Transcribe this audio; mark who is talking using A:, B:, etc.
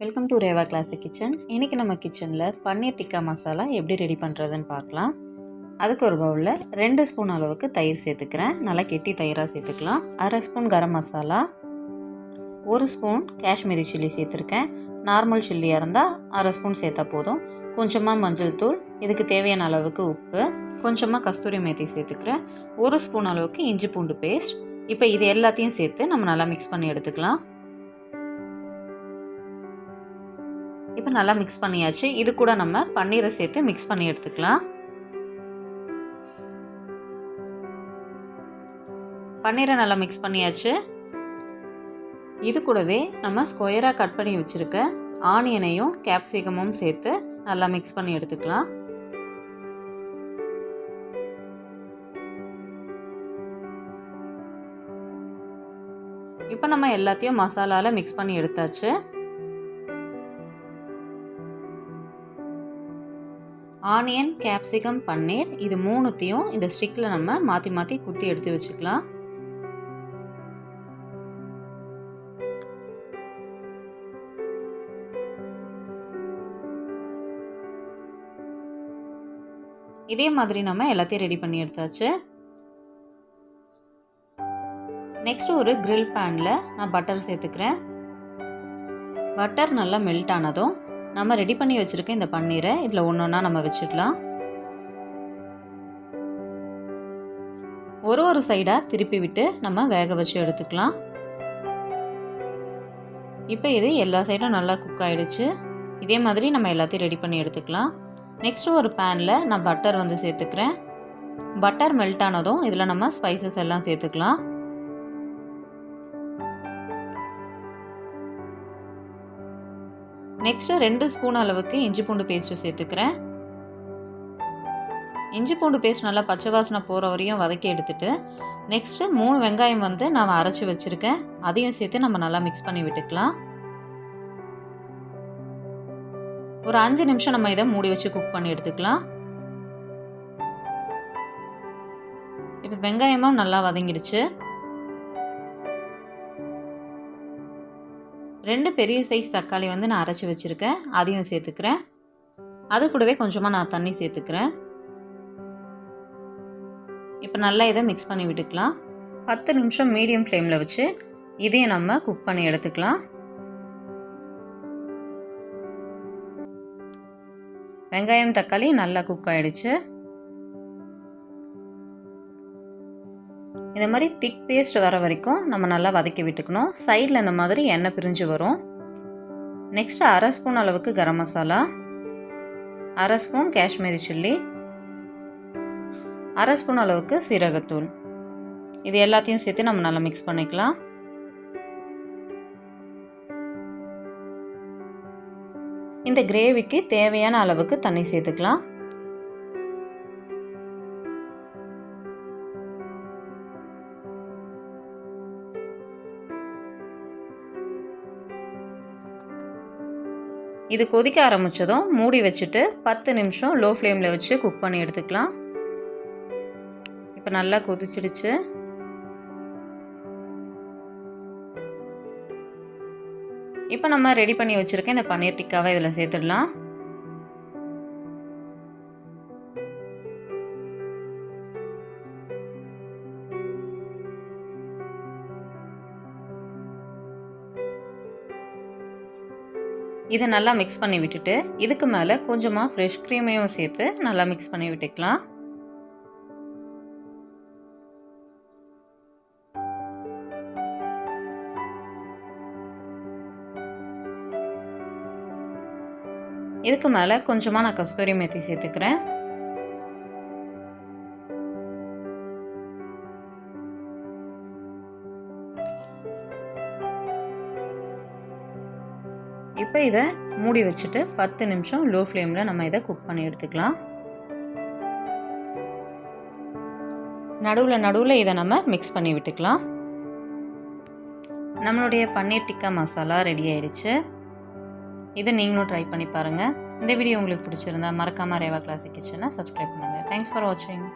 A: Welcome to Reva classic kitchen இன்றைக்கி நம்ம கிச்சனில் பன்னீர் டிக்கா மசாலா எப்படி ரெடி பண்ணுறதுன்னு பார்க்கலாம். அதுக்கு ஒரு பவுலில் ரெண்டு ஸ்பூன் அளவுக்கு தயிர் சேர்த்துக்கிறேன். நல்லா கெட்டி தயிராக சேர்த்துக்கலாம். அரை ஸ்பூன் கரம் மசாலா. ஒரு ஸ்பூன் காஷ்மீரி சில்லி சேர்த்துருக்கேன். நார்மல் சில்லியாக இருந்தால் அரை ஸ்பூன் சேர்த்தா போதும். கொஞ்சமாக மஞ்சள் தூள் இதுக்கு தேவையான அளவுக்கு உப்பு கொஞ்சமாக கஸ்தூரி மேத்தி சேர்த்துக்கிறேன். ஒரு ஸ்பூன் அளவுக்கு இஞ்சி பூண்டு பேஸ்ட் இப்போ இது எல்லாத்தையும் சேர்த்து நம்ம நல்லா மிக்ஸ் பண்ணி எடுத்துக்கலாம். இப்போ நல்லா மிக்ஸ் பண்ணியாச்சு. இது கூட நம்ம பன்னீரை சேர்த்து மிக்ஸ் பண்ணி எடுத்துக்கலாம். பன்னீரை நல்லா மிக்ஸ் பண்ணியாச்சு. இது கூடவே நம்ம ஸ்கொயராக கட் பண்ணி வச்சுருக்க ஆனியனையும் கேப்சிகமும் சேர்த்து நல்லா மிக்ஸ் பண்ணி எடுத்துக்கலாம். இப்போ நம்ம எல்லாத்தையும் மசாலாவில் மிக்ஸ் பண்ணி எடுத்தாச்சு. ஆனியன் கேப்சிகம் பன்னீர் இது மூணுத்தையும் இந்த ஸ்டிக்கில் நம்ம மாற்றி மாற்றி குத்தி எடுத்து வச்சுக்கலாம். இதே மாதிரி நம்ம எல்லாத்தையும் ரெடி பண்ணி எடுத்தாச்சு. நெக்ஸ்ட் ஒரு கிரில் பேனில் நான் பட்டர் சேர்த்துக்கிறேன். பட்டர் நல்லா மெல்ட் ஆனதும் நம்ம ரெடி பண்ணி வச்சுருக்க இந்த பன்னீரை இதில் ஒன்று ஒன்றா நம்ம வச்சுக்கலாம். ஒரு ஒரு சைடாக திருப்பி விட்டு நம்ம வேக வச்சு எடுத்துக்கலாம். இப்போ இது எல்லா சைடும் நல்லா குக் ஆகிடுச்சு இதே மாதிரி நம்ம எல்லாத்தையும் ரெடி பண்ணி எடுத்துக்கலாம். நெக்ஸ்ட்டு ஒரு பேனில் நான் பட்டர் வந்து சேர்த்துக்கிறேன். பட்டர் மெல்ட் ஆனதும் இதில் நம்ம ஸ்பைசஸ் எல்லாம் சேர்த்துக்கலாம். நெக்ஸ்ட்டு ரெண்டு ஸ்பூன் அளவுக்கு இஞ்சி பூண்டு பேஸ்ட்டு சேர்த்துக்கிறேன். இஞ்சி பூண்டு பேஸ்ட் நல்லா பச்சை வாசனை போகிற வரையும் வதக்கி எடுத்துட்டு நெக்ஸ்ட்டு மூணு வெங்காயம் வந்து நான் அரைச்சி வச்சுருக்கேன். அதையும் சேர்த்து நம்ம நல்லா மிக்ஸ் பண்ணி விட்டுக்கலாம். ஒரு அஞ்சு நிமிஷம் நம்ம இதை மூடி வச்சு குக் பண்ணி எடுத்துக்கலாம். இப்போ வெங்காயமும் நல்லா வதங்கிடுச்சு. ரெண்டு பெரிய சைஸ் தக்காளி வந்து நான் அரைச்சி வச்சுருக்கேன். அதையும் சேர்த்துக்கிறேன். அது கூடவே கொஞ்சமாக நான் தண்ணி சேர்த்துக்கிறேன். இப்போ நல்லா இதை மிக்ஸ் பண்ணி விட்டுக்கலாம். பத்து நிமிஷம் மீடியம் ஃப்ளேமில் வச்சு இதையும் நம்ம குக் பண்ணி எடுத்துக்கலாம். வெங்காயம் தக்காளி நல்லா குக் ஆகிடுச்சு இந்த மாதிரி திக் பேஸ்ட் வர வரைக்கும் நம்ம நல்லா வதக்கி விட்டுக்கணும். சைடில் இந்த மாதிரி எண்ணெய் பிரிஞ்சு வரும். நெக்ஸ்ட் அரை ஸ்பூன் அளவுக்கு கரம் மசாலா. அரை ஸ்பூன் காஷ்மீரி சில்லி. அரை ஸ்பூன் அளவுக்கு சீரகத்தூள். இது எல்லாத்தையும் சேர்த்து நம்ம நல்லா மிக்ஸ் பண்ணிக்கலாம். இந்த கிரேவிக்கு தேவையான அளவுக்கு தண்ணி சேர்த்துக்கலாம். இது கொதிக்க ஆரம்பித்ததும் மூடி வச்சுட்டு பத்து நிமிஷம் லோ ஃப்ளேமில் வச்சு குக் பண்ணி எடுத்துக்கலாம். இப்போ நல்லா கொதிச்சிடுச்சு. இப்போ நம்ம ரெடி பண்ணி வச்சுருக்க இந்த பன்னீர் டிக்காவை இதில் சேர்த்துடலாம். இதை நல்லா மிக்ஸ் பண்ணி விட்டுட்டு இதுக்கு மேலே கொஞ்சமாக ஃப்ரெஷ் க்ரீமையும் சேர்த்து நல்லா மிக்ஸ் பண்ணி விட்டுக்கலாம். இதுக்கு மேலே கொஞ்சமாக நான் கஸ்தூரி மேத்தி சேர்த்துக்கிறேன். இப்போ இதை மூடி வச்சுட்டு பத்து நிமிஷம் லோ ஃப்ளேமில் நம்ம இதை குக் பண்ணி எடுத்துக்கலாம். நடுவில் நடுவில் இதை நம்ம மிக்ஸ் பண்ணி விட்டுக்கலாம். நம்மளுடைய பன்னீர் டிக்கா மசாலா ரெடி ஆயிடுச்சு. இதை நீங்களும் ட்ரை பண்ணி பாருங்கள் இந்த வீடியோ உங்களுக்கு பிடிச்சிருந்தா மறக்காமல் ரேவா கிளாசிக் கிச்சனை சப்ஸ்கிரைப் பண்ணுங்கள் தேங்க்ஸ் ஃபார் வாட்சிங்